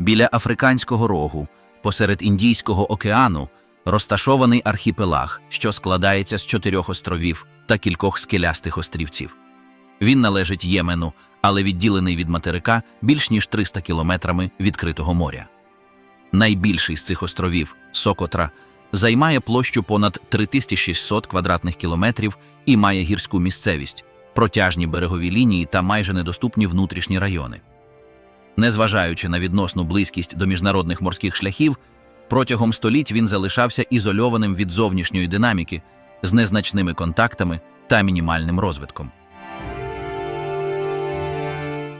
Біля Африканського рогу, посеред Індійського океану, розташований архіпелаг, що складається з чотирьох островів та кількох скелястих острівців. Він належить Ємену, але відділений від материка більш ніж 300 кілометрами відкритого моря. Найбільший з цих островів Сокотра займає площу понад 3600 квадратних кілометрів і має гірську місцевість, протяжні берегові лінії та майже недоступні внутрішні райони. Незважаючи на відносну близькість до міжнародних морських шляхів, протягом століть він залишався ізольованим від зовнішньої динаміки з незначними контактами та мінімальним розвитком.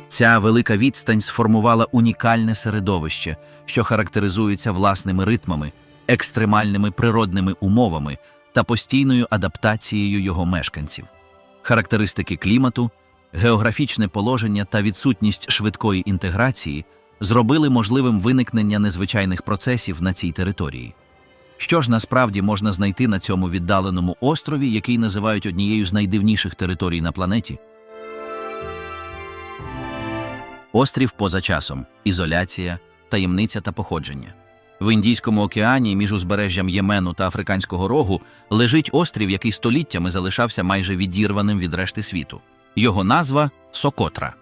Ця велика відстань сформувала унікальне середовище, що характеризується власними ритмами, екстремальними природними умовами та постійною адаптацією його мешканців. Характеристики клімату, географічне положення та відсутність швидкої інтеграції зробили можливим виникнення незвичайних процесів на цій території. Що ж насправді можна знайти на цьому віддаленому острові, який називають однією з найдивніших територій на планеті? Острів поза часом, ізоляція, таємниця та походження. В Індійському океані між узбережжям Ємену та Африканського рогу лежить острів, який століттями залишався майже відірваним від решти світу. Його назва Сокотра.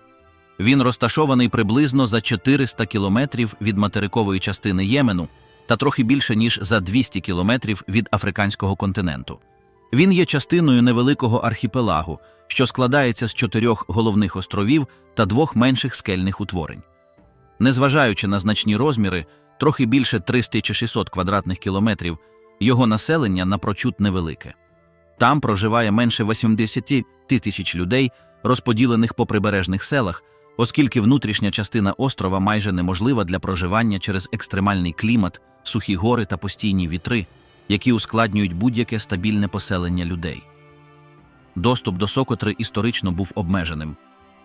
Він розташований приблизно за 400 кілометрів від материкової частини Ємену та трохи більше ніж за 200 кілометрів від африканського континенту. Він є частиною невеликого архіпелагу, що складається з чотирьох головних островів та двох менших скельних утворень. Незважаючи на значні розміри, трохи більше 300 чи 600 квадратних кілометрів, його населення напрочуд невелике. Там проживає менше 80 тисяч людей, розподілених по прибережних селах, оскільки внутрішня частина острова майже неможлива для проживання через екстремальний клімат, сухі гори та постійні вітри, які ускладнюють будь-яке стабільне поселення людей. Доступ до Сокотри історично був обмеженим.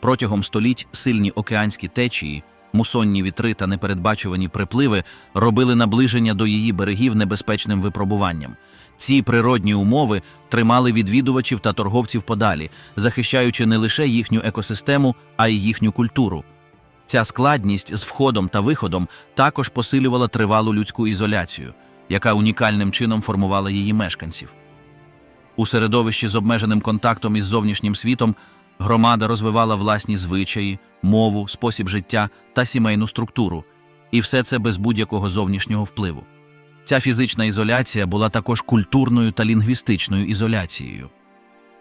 Протягом століть сильні океанські течії, мусонні вітри та непередбачувані припливи робили наближення до її берегів небезпечним випробуванням. Ці природні умови тримали відвідувачів та торговців подалі, захищаючи не лише їхню екосистему, а й їхню культуру. Ця складність з входом та виходом також посилювала тривалу людську ізоляцію, яка унікальним чином формувала її мешканців. У середовищі з обмеженим контактом із зовнішнім світом громада розвивала власні звичаї, мову, спосіб життя та сімейну структуру, і все це без будь-якого зовнішнього впливу. Ця фізична ізоляція була також культурною та лінгвістичною ізоляцією.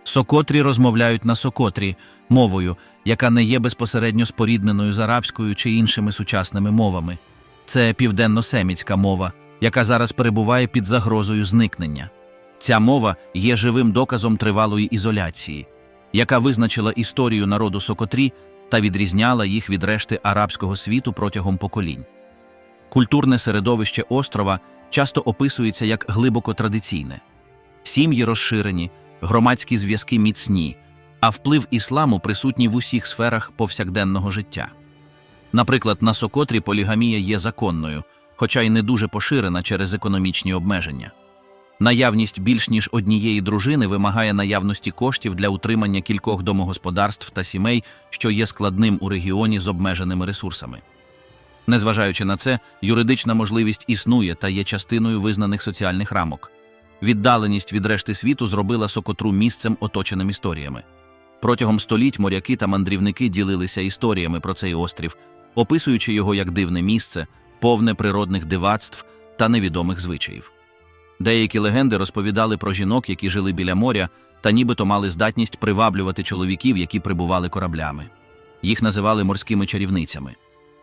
Сокотрі розмовляють на сокотрі мовою, яка не є безпосередньо спорідненою з арабською чи іншими сучасними мовами. Це південно-семітська мова, яка зараз перебуває під загрозою зникнення. Ця мова є живим доказом тривалої ізоляції, яка визначила історію народу Сокотрі та відрізняла їх від решти арабського світу протягом поколінь. Культурне середовище острова часто описується як глибоко традиційне. Сім'ї розширені, громадські зв'язки міцні, а вплив ісламу присутній в усіх сферах повсякденного життя. Наприклад, на Сокотрі полігамія є законною, хоча й не дуже поширена через економічні обмеження. Наявність більш ніж однієї дружини вимагає наявності коштів для утримання кількох домогосподарств та сімей, що є складним у регіоні з обмеженими ресурсами. Незважаючи на це, юридична можливість існує та є частиною визнаних соціальних рамок. Віддаленість від решти світу зробила Сокотру місцем, оточеним історіями. Протягом століть моряки та мандрівники ділилися історіями про цей острів, описуючи його як дивне місце, повне природних дивацтв та невідомих звичаїв. Деякі легенди розповідали про жінок, які жили біля моря, та нібито мали здатність приваблювати чоловіків, які прибували кораблями. Їх називали морськими чарівницями.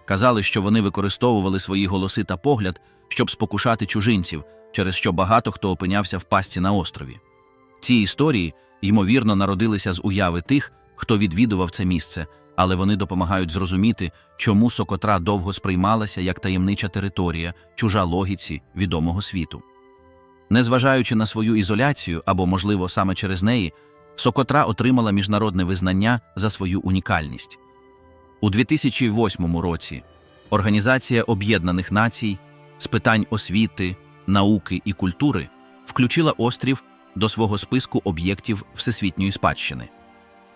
Казали, що вони використовували свої голоси та погляд, щоб спокушати чужинців, через що багато хто опинявся в пасті на острові. Ці історії, ймовірно, народилися з уяви тих, хто відвідував це місце, але вони допомагають зрозуміти, чому Сокотра довго сприймалася як таємнича територія, чужа логіці відомого світу. Незважаючи на свою ізоляцію або, можливо, саме через неї, Сокотра отримала міжнародне визнання за свою унікальність. У 2008 році Організація Об'єднаних Націй з питань освіти, науки і культури включила острів до свого списку об'єктів всесвітньої спадщини.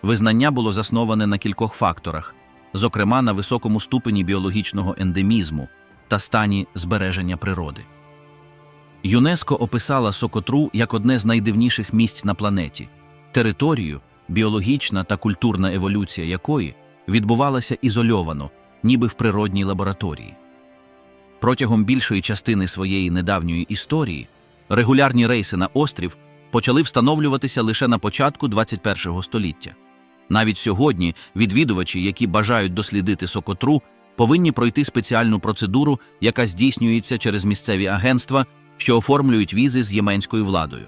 Визнання було засноване на кількох факторах, зокрема на високому ступені біологічного ендемізму, та стані збереження природи. ЮНЕСКО описала Сокотру як одне з найдивніших місць на планеті, територію, біологічна та культурна еволюція якої відбувалася ізольовано, ніби в природній лабораторії. Протягом більшої частини своєї недавньої історії регулярні рейси на острів почали встановлюватися лише на початку 21 століття. Навіть сьогодні відвідувачі, які бажають дослідити Сокотру, повинні пройти спеціальну процедуру, яка здійснюється через місцеві агентства, що оформлюють візи з єменською владою.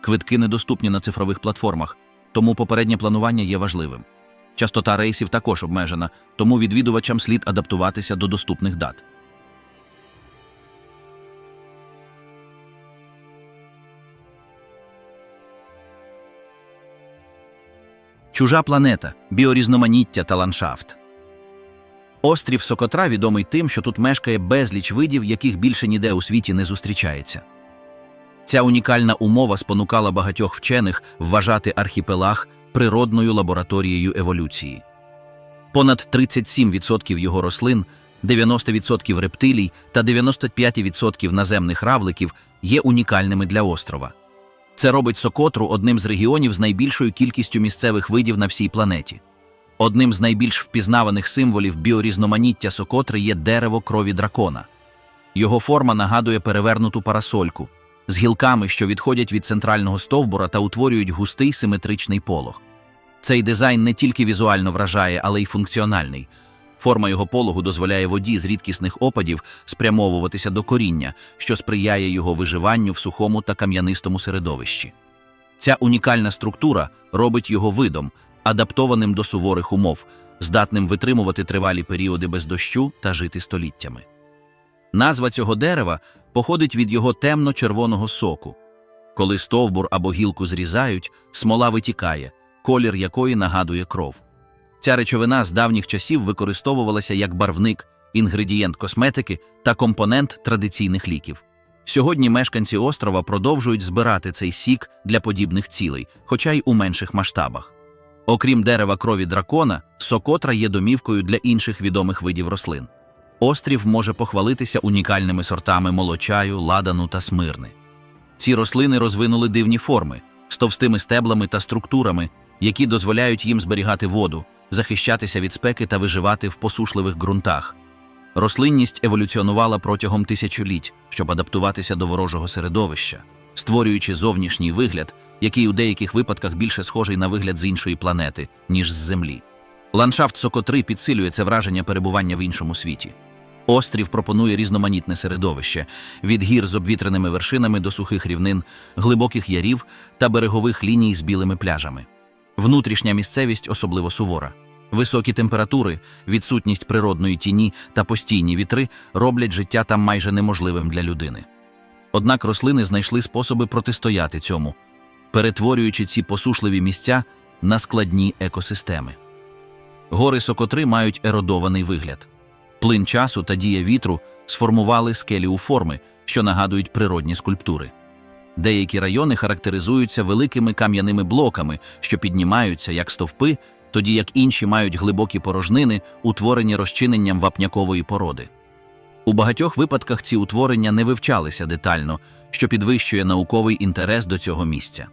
Квитки недоступні на цифрових платформах, тому попереднє планування є важливим. Частота рейсів також обмежена, тому відвідувачам слід адаптуватися до доступних дат. Чужа планета, біорізноманіття та ландшафт. Острів Сокотра відомий тим, що тут мешкає безліч видів, яких більше ніде у світі не зустрічається. Ця унікальна умова спонукала багатьох вчених вважати архіпелаг природною лабораторією еволюції. Понад 37% його рослин, 90% рептилій та 95% наземних равликів є унікальними для острова. Це робить Сокотру одним з регіонів з найбільшою кількістю місцевих видів на всій планеті. Одним з найбільш впізнаваних символів біорізноманіття Сокотри є дерево крові дракона. Його форма нагадує перевернуту парасольку з гілками, що відходять від центрального стовбура та утворюють густий симетричний полог. Цей дизайн не тільки візуально вражає, але й функціональний. Форма його пологу дозволяє воді з рідкісних опадів спрямовуватися до коріння, що сприяє його виживанню в сухому та кам'янистому середовищі. Ця унікальна структура робить його видом, адаптованим до суворих умов, здатним витримувати тривалі періоди без дощу та жити століттями. Назва цього дерева походить від його темно-червоного соку. Коли стовбур або гілку зрізають, смола витікає, колір якої нагадує кров. Ця речовина з давніх часів використовувалася як барвник, інгредієнт косметики та компонент традиційних ліків. Сьогодні мешканці острова продовжують збирати цей сік для подібних цілей, хоча й у менших масштабах. Окрім дерева крові дракона, сокотра є домівкою для інших відомих видів рослин. Острів може похвалитися унікальними сортами молочаю, ладану та смирни. Ці рослини розвинули дивні форми з товстими стеблами та структурами, які дозволяють їм зберігати воду, захищатися від спеки та виживати в посушливих ґрунтах. Рослинність еволюціонувала протягом тисячоліть, щоб адаптуватися до ворожого середовища, створюючи зовнішній вигляд, який у деяких випадках більше схожий на вигляд з іншої планети, ніж з Землі. Ландшафт Сокотри підсилює це враження перебування в іншому світі. Острів пропонує різноманітне середовище від гір з обвітреними вершинами до сухих рівнин, глибоких ярів та берегових ліній з білими пляжами. Внутрішня місцевість особливо сувора. Високі температури, відсутність природної тіні та постійні вітри роблять життя там майже неможливим для людини. Однак рослини знайшли способи протистояти цьому, перетворюючи ці посушливі місця на складні екосистеми. Гори Сокотри мають еродований вигляд. Плин часу та дія вітру сформували скелі у форми, що нагадують природні скульптури. Деякі райони характеризуються великими кам'яними блоками, що піднімаються як стовпи, тоді як інші мають глибокі порожнини, утворені розчиненням вапнякової породи. У багатьох випадках ці утворення не вивчалися детально, що підвищує науковий інтерес до цього місця.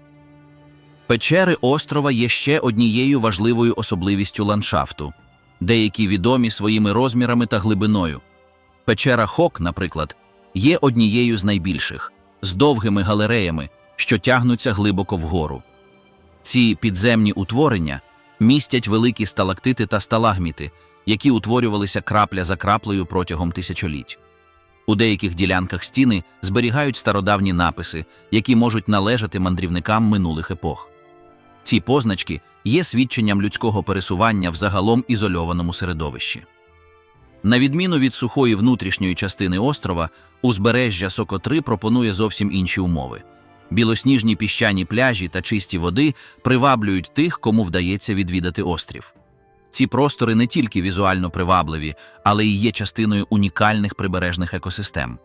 Печери острова є ще однією важливою особливістю ландшафту, деякі відомі своїми розмірами та глибиною. Печера Хок, наприклад, є однією з найбільших, з довгими галереями, що тягнуться глибоко вгору. Ці підземні утворення містять великі сталактити та сталагміти, які утворювалися крапля за краплею протягом тисячоліть. У деяких ділянках стіни зберігають стародавні написи, які можуть належати мандрівникам минулих епох. Ці позначки є свідченням людського пересування в загалом ізольованому середовищі. На відміну від сухої внутрішньої частини острова, узбережжя Сокотри пропонує зовсім інші умови. Білосніжні піщані пляжі та чисті води приваблюють тих, кому вдається відвідати острів. Ці простори не тільки візуально привабливі, але й є частиною унікальних прибережних екосистем.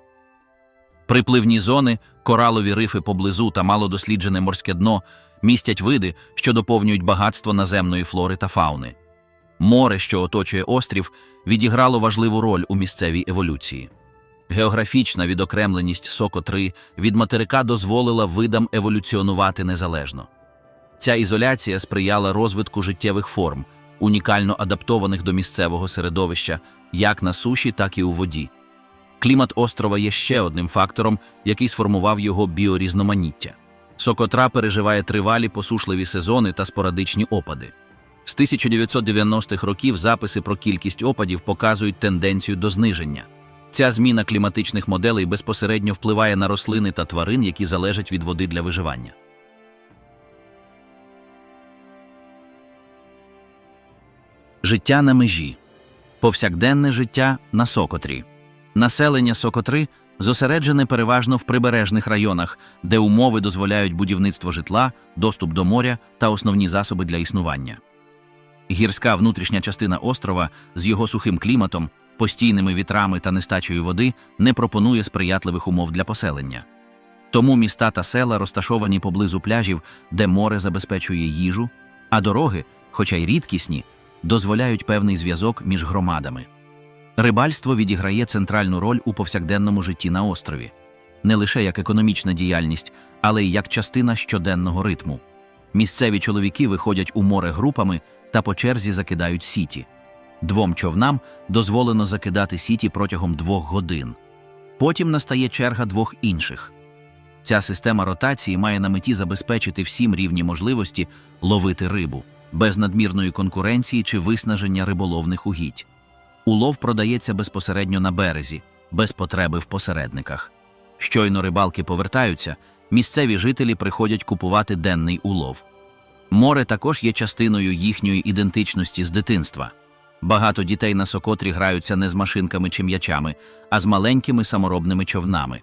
Припливні зони, коралові рифи поблизу та малодосліджене морське дно містять види, що доповнюють багатство наземної флори та фауни. Море, що оточує острів, відіграло важливу роль у місцевій еволюції. Географічна відокремленість СОКО-3 від материка дозволила видам еволюціонувати незалежно. Ця ізоляція сприяла розвитку життєвих форм, унікально адаптованих до місцевого середовища, як на суші, так і у воді. Клімат острова є ще одним фактором, який сформував його біорізноманіття. Сокотра переживає тривалі посушливі сезони та спорадичні опади. З 1990-х років записи про кількість опадів показують тенденцію до зниження. Ця зміна кліматичних моделей безпосередньо впливає на рослини та тварин, які залежать від води для виживання. Життя на межі. Повсякденне життя на Сокотрі. Населення Сокотри зосереджене переважно в прибережних районах, де умови дозволяють будівництво житла, доступ до моря та основні засоби для існування. Гірська внутрішня частина острова з його сухим кліматом, постійними вітрами та нестачею води не пропонує сприятливих умов для поселення. Тому міста та села розташовані поблизу пляжів, де море забезпечує їжу, а дороги, хоча й рідкісні, дозволяють певний зв'язок між громадами. Рибальство відіграє центральну роль у повсякденному житті на острові, не лише як економічна діяльність, але й як частина щоденного ритму. Місцеві чоловіки виходять у море групами та по черзі закидають сіті. Двом човнам дозволено закидати сіті протягом двох годин. Потім настає черга двох інших. Ця система ротації має на меті забезпечити всім рівні можливості ловити рибу без надмірної конкуренції чи виснаження риболовних угідь. Улов продається безпосередньо на березі, без потреби в посередниках. Щойно рибалки повертаються, місцеві жителі приходять купувати денний улов. Море також є частиною їхньої ідентичності з дитинства. Багато дітей на сокотрі граються не з машинками чи м'ячами, а з маленькими саморобними човнами.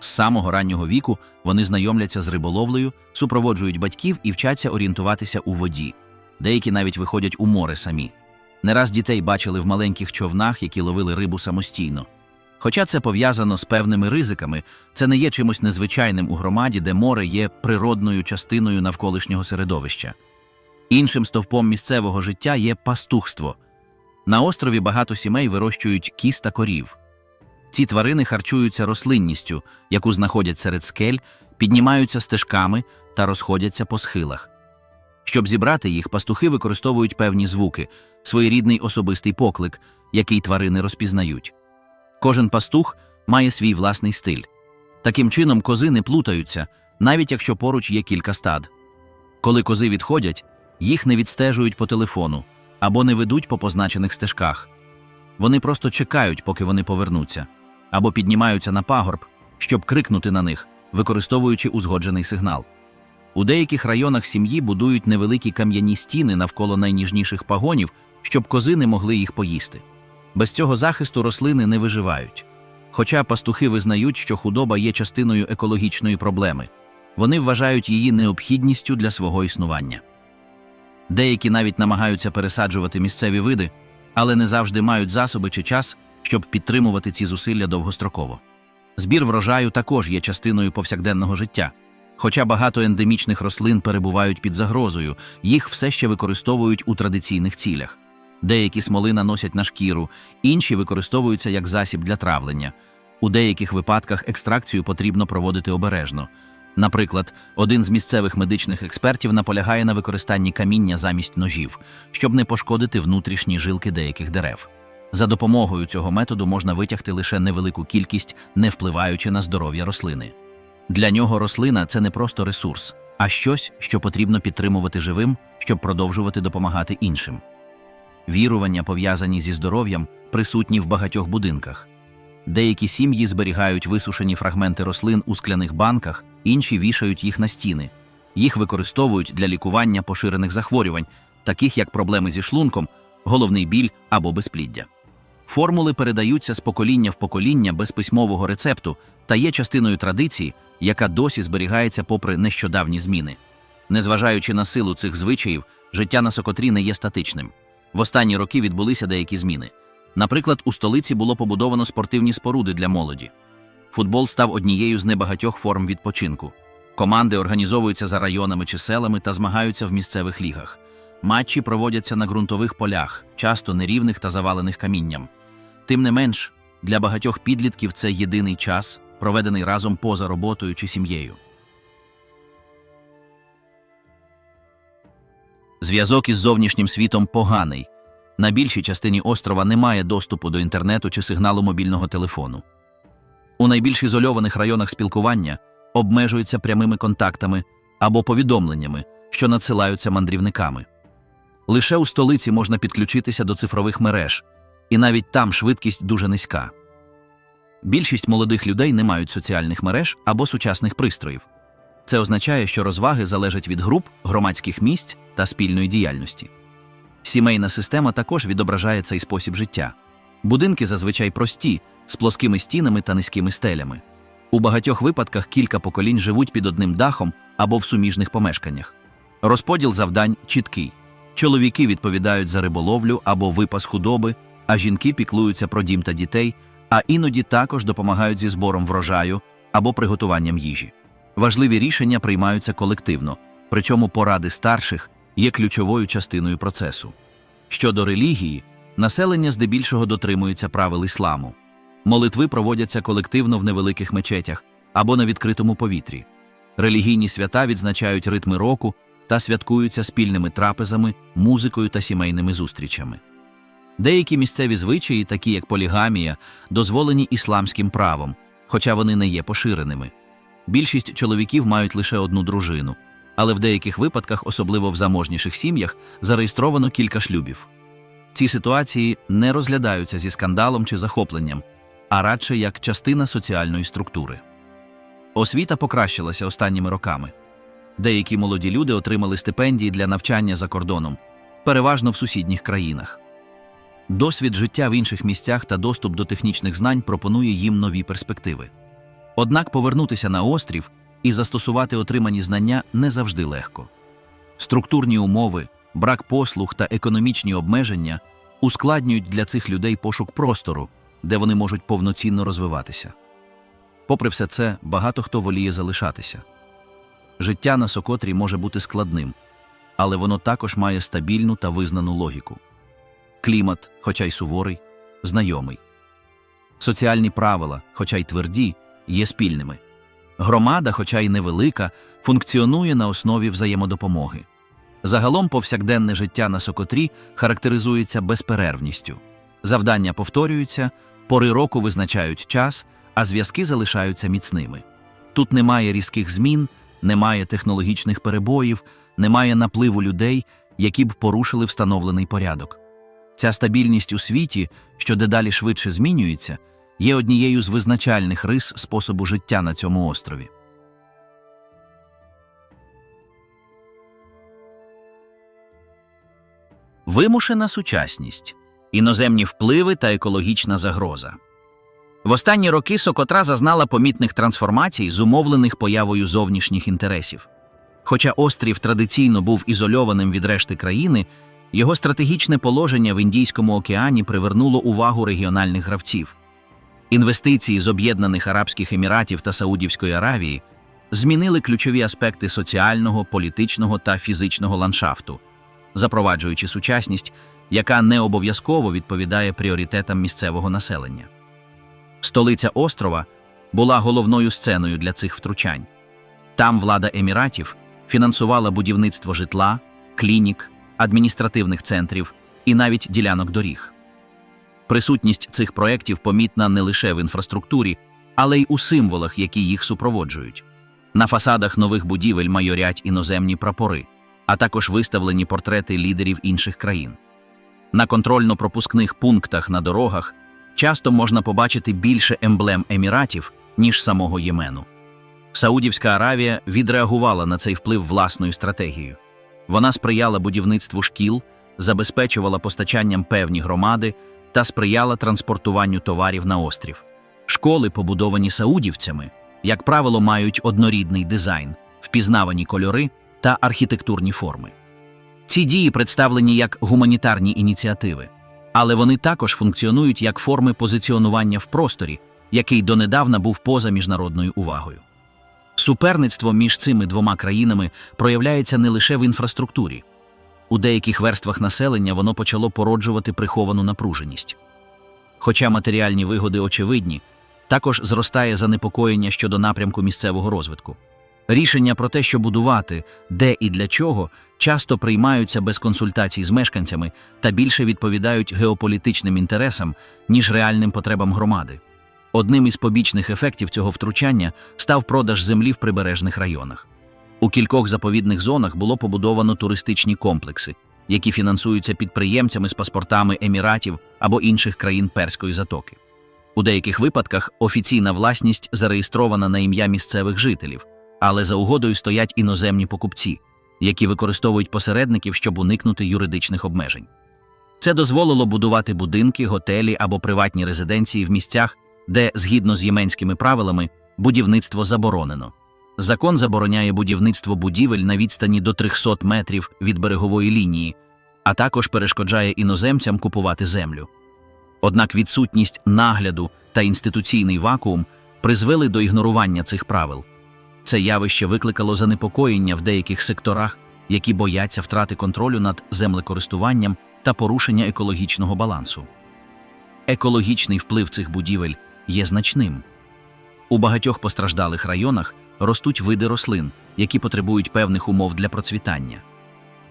З самого раннього віку вони знайомляться з риболовлею, супроводжують батьків і вчаться орієнтуватися у воді. Деякі навіть виходять у море самі. Не раз дітей бачили в маленьких човнах, які ловили рибу самостійно. Хоча це пов'язано з певними ризиками, це не є чимось незвичайним у громаді, де море є природною частиною навколишнього середовища. Іншим стовпом місцевого життя є пастухство. На острові багато сімей вирощують кіз та корів. Ці тварини харчуються рослинністю, яку знаходять серед скель, піднімаються стежками та розходяться по схилах. Щоб зібрати їх, пастухи використовують певні звуки, своєрідний особистий поклик, який тварини розпізнають. Кожен пастух має свій власний стиль. Таким чином, кози не плутаються, навіть якщо поруч є кілька стад. Коли кози відходять, їх не відстежують по телефону або не ведуть по позначених стежках. Вони просто чекають, поки вони повернуться, або піднімаються на пагорб, щоб крикнути на них, використовуючи узгоджений сигнал. У деяких районах сім'ї будують невеликі кам'яні стіни навколо найніжніших пагонів, щоб кози не могли їх поїсти. Без цього захисту рослини не виживають. Хоча пастухи визнають, що худоба є частиною екологічної проблеми, вони вважають її необхідністю для свого існування. Деякі навіть намагаються пересаджувати місцеві види, але не завжди мають засоби чи час, щоб підтримувати ці зусилля довгостроково. Збір врожаю також є частиною повсякденного життя. Хоча багато ендемічних рослин перебувають під загрозою, їх все ще використовують у традиційних цілях. Деякі смоли наносять на шкіру, інші використовуються як засіб для травлення. У деяких випадках екстракцію потрібно проводити обережно. Наприклад, один з місцевих медичних експертів наполягає на використанні каміння замість ножів, щоб не пошкодити внутрішні жилки деяких дерев. За допомогою цього методу можна витягти лише невелику кількість, не впливаючи на здоров'я рослини. Для нього рослина це не просто ресурс, а щось, що потрібно підтримувати живим, щоб продовжувати допомагати іншим. Вірування, пов'язані зі здоров'ям, присутні в багатьох будинках. Деякі сім'ї зберігають висушені фрагменти рослин у скляних банках, інші вішають їх на стіни. Їх використовують для лікування поширених захворювань, таких як проблеми зі шлунком, головний біль або безпліддя. Формули передаються з покоління в покоління без письмового рецепту та є частиною традиції, яка досі зберігається попри нещодавні зміни. Незважаючи на силу цих звичаїв, життя на Сокотрі не є статичним. В останні роки відбулися деякі зміни. Наприклад, у столиці було побудовано спортивні споруди для молоді. Футбол став однією з небагатьох форм відпочинку. Команди організовуються за районами чи селами та змагаються в місцевих лігах. Матчі проводяться на ґрунтових полях, часто нерівних та завалених камінням. Тим не менш, Для багатьох підлітків це єдиний час, проведений разом поза роботою чи сім'єю. Зв'язок із зовнішнім світом поганий. На більшій частині острова немає доступу до інтернету чи сигналу мобільного телефону. У найбільш ізольованих районах спілкування обмежуються прямими контактами або повідомленнями, що надсилаються мандрівниками. Лише у столиці можна підключитися до цифрових мереж, і навіть там швидкість дуже низька. Більшість молодих людей не мають соціальних мереж або сучасних пристроїв. Це означає, що розваги залежать від груп, громадських місць та спільної діяльності. Сімейна система також відображає цей спосіб життя. Будинки зазвичай прості, з плоскими стінами та низькими стелями. У багатьох випадках кілька поколінь живуть під одним дахом або в суміжних помешканнях. Розподіл завдань чіткий. Чоловіки відповідають за риболовлю або випас худоби, а жінки піклуються про дім та дітей, а іноді також допомагають зі збором врожаю або приготуванням їжі. Важливі рішення приймаються колективно, причому поради старших є ключовою частиною процесу. Щодо релігії, населення здебільшого дотримується правил ісламу. Молитви проводяться колективно в невеликих мечетях або на відкритому повітрі. Релігійні свята відзначають ритми року та святкуються спільними трапезами, музикою та сімейними зустрічами. Деякі місцеві звичаї, такі як полігамія, дозволені ісламським правом, хоча вони не є поширеними. Більшість чоловіків мають лише одну дружину, але в деяких випадках, особливо в заможніших сім'ях, зареєстровано кілька шлюбів. Ці ситуації не розглядаються зі скандалом чи захопленням, а радше як частина соціальної структури. Освіта покращилася останніми роками. Деякі молоді люди отримали стипендії для навчання за кордоном, переважно в сусідніх країнах. Досвід життя в інших місцях та доступ до технічних знань пропонує їм нові перспективи. Однак повернутися на острів і застосувати отримані знання не завжди легко. Структурні умови, брак послуг та економічні обмеження ускладнюють для цих людей пошук простору, де вони можуть повноцінно розвиватися. Попри все це, багато хто воліє залишатися. Життя на Сокотрі може бути складним, але воно також має стабільну та визнану логіку. Клімат, хоча й суворий, знайомий. Соціальні правила, хоча й тверді, є спільними. Громада, хоча й невелика, функціонує на основі взаємодопомоги. Загалом повсякденне життя на Сокотрі характеризується безперервністю. Завдання повторюються, пори року визначають час, а зв'язки залишаються міцними. Тут немає різких змін, немає технологічних перебоїв, немає напливу людей, які б порушили встановлений порядок. Ця стабільність у світі, що дедалі швидше змінюється, є однією з визначальних рис способу життя на цьому острові. Вимушена сучасність, іноземні впливи та екологічна загроза. В останні роки Сокотра зазнала помітних трансформацій, зумовлених появою зовнішніх інтересів. Хоча острів традиційно був ізольованим від решти країни, його стратегічне положення в Індійському океані привернуло увагу регіональних гравців. Інвестиції з Об'єднаних Арабських Еміратів та Саудівської Аравії змінили ключові аспекти соціального, політичного та фізичного ландшафту, запроваджуючи сучасність, яка не обов'язково відповідає пріоритетам місцевого населення. Столиця острова була головною сценою для цих втручань. Там влада еміратів фінансувала будівництво житла, клінік, адміністративних центрів і навіть ділянок доріг. Присутність цих проєктів помітна не лише в інфраструктурі, але й у символах, які їх супроводжують. На фасадах нових будівель майорять іноземні прапори, а також виставлені портрети лідерів інших країн. На контрольно-пропускних пунктах на дорогах часто можна побачити більше емблем еміратів, ніж самого Ємену. Саудівська Аравія відреагувала на цей вплив власною стратегією. Вона сприяла будівництву шкіл, забезпечувала постачанням певні громади та сприяла транспортуванню товарів на острів. Школи, побудовані саудівцями, як правило, мають однорідний дизайн, впізнавані кольори та архітектурні форми. Ці дії представлені як гуманітарні ініціативи, але вони також функціонують як форми позиціонування в просторі, який донедавна був поза міжнародною увагою. Суперництво між цими двома країнами проявляється не лише в інфраструктурі. У деяких верствах населення воно почало породжувати приховану напруженість. Хоча матеріальні вигоди очевидні, також зростає занепокоєння щодо напрямку місцевого розвитку. Рішення про те, що будувати, де і для чого, часто приймаються без консультацій з мешканцями та більше відповідають геополітичним інтересам, ніж реальним потребам громади. Одним із побічних ефектів цього втручання став продаж землі в прибережних районах. У кількох заповідних зонах було побудовано туристичні комплекси, які фінансуються підприємцями з паспортами Еміратів або інших країн Перської затоки. У деяких випадках офіційна власність зареєстрована на ім'я місцевих жителів, але за угодою стоять іноземні покупці, які використовують посередників, щоб уникнути юридичних обмежень. Це дозволило будувати будинки, готелі або приватні резиденції в місцях, де, згідно з єменськими правилами, будівництво заборонено. Закон забороняє будівництво будівель на відстані до 300 метрів від берегової лінії, а також перешкоджає іноземцям купувати землю. Однак відсутність нагляду та інституційний вакуум призвели до ігнорування цих правил. Це явище викликало занепокоєння в деяких секторах, які бояться втрати контролю над землекористуванням та порушення екологічного балансу. Екологічний вплив цих будівель є значним. У багатьох постраждалих районах ростуть види рослин, які потребують певних умов для процвітання.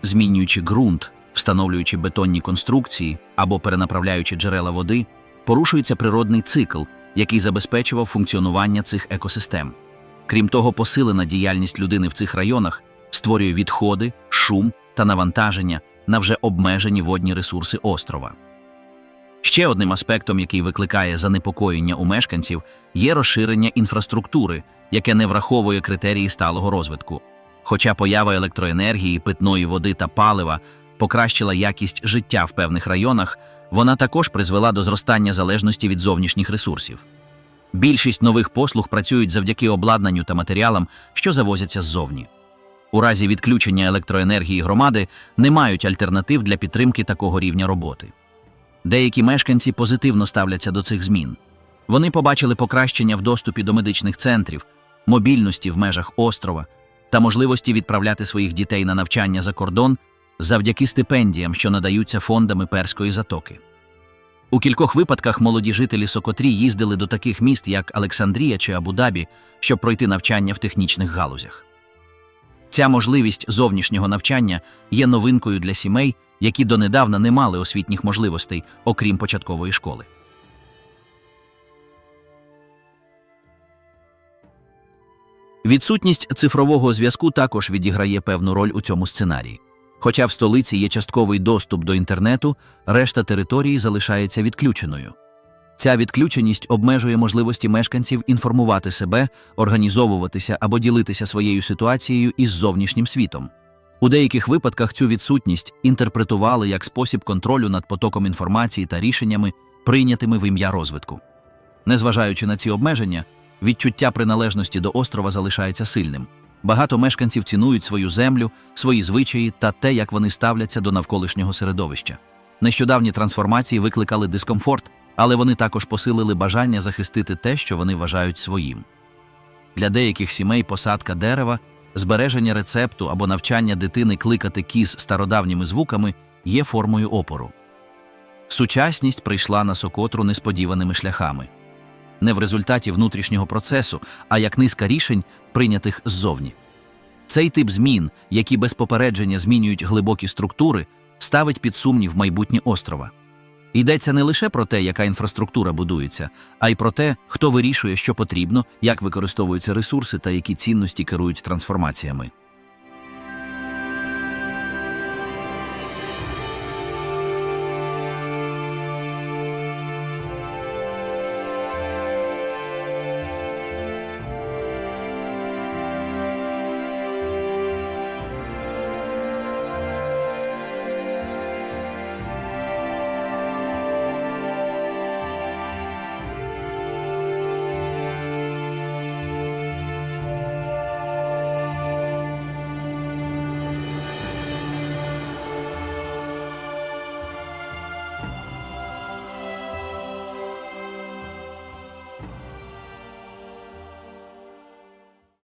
Змінюючи ґрунт, встановлюючи бетонні конструкції або перенаправляючи джерела води, порушується природний цикл, який забезпечував функціонування цих екосистем. Крім того, посилена діяльність людини в цих районах створює відходи, шум та навантаження на вже обмежені водні ресурси острова. Ще одним аспектом, який викликає занепокоєння у мешканців, є розширення інфраструктури, яке не враховує критерії сталого розвитку. Хоча поява електроенергії, питної води та палива покращила якість життя в певних районах, вона також призвела до зростання залежності від зовнішніх ресурсів. Більшість нових послуг працюють завдяки обладнанню та матеріалам, що завозяться ззовні. У разі відключення електроенергії громади не мають альтернатив для підтримки такого рівня роботи. Деякі мешканці позитивно ставляться до цих змін. Вони побачили покращення в доступі до медичних центрів, мобільності в межах острова та можливості відправляти своїх дітей на навчання за кордон завдяки стипендіям, що надаються фондами Перської затоки. У кількох випадках молоді жителі Сокотрі їздили до таких міст, як Олександрія чи Абу-Дабі, щоб пройти навчання в технічних галузях. Ця можливість зовнішнього навчання є новинкою для сімей, які донедавна не мали освітніх можливостей, окрім початкової школи. Відсутність цифрового зв'язку також відіграє певну роль у цьому сценарії. Хоча в столиці є частковий доступ до інтернету, решта території залишається відключеною. Ця відключеність обмежує можливості мешканців інформувати себе, організовуватися або ділитися своєю ситуацією із зовнішнім світом. У деяких випадках цю відсутність інтерпретували як спосіб контролю над потоком інформації та рішеннями, прийнятими в ім'я розвитку. Незважаючи на ці обмеження, відчуття приналежності до острова залишається сильним. Багато мешканців цінують свою землю, свої звичаї та те, як вони ставляться до навколишнього середовища. Нещодавні трансформації викликали дискомфорт, але вони також посилили бажання захистити те, що вони вважають своїм. Для деяких сімей посадка дерева, збереження рецепту або навчання дитини кликати кіз стародавніми звуками є формою опору. Сучасність прийшла на сокотру несподіваними шляхами не в результаті внутрішнього процесу, а як низка рішень, прийнятих ззовні. Цей тип змін, які без попередження змінюють глибокі структури, ставить під сумнів майбутнє острова. Йдеться не лише про те, яка інфраструктура будується, а й про те, хто вирішує, що потрібно, як використовуються ресурси та які цінності керують трансформаціями.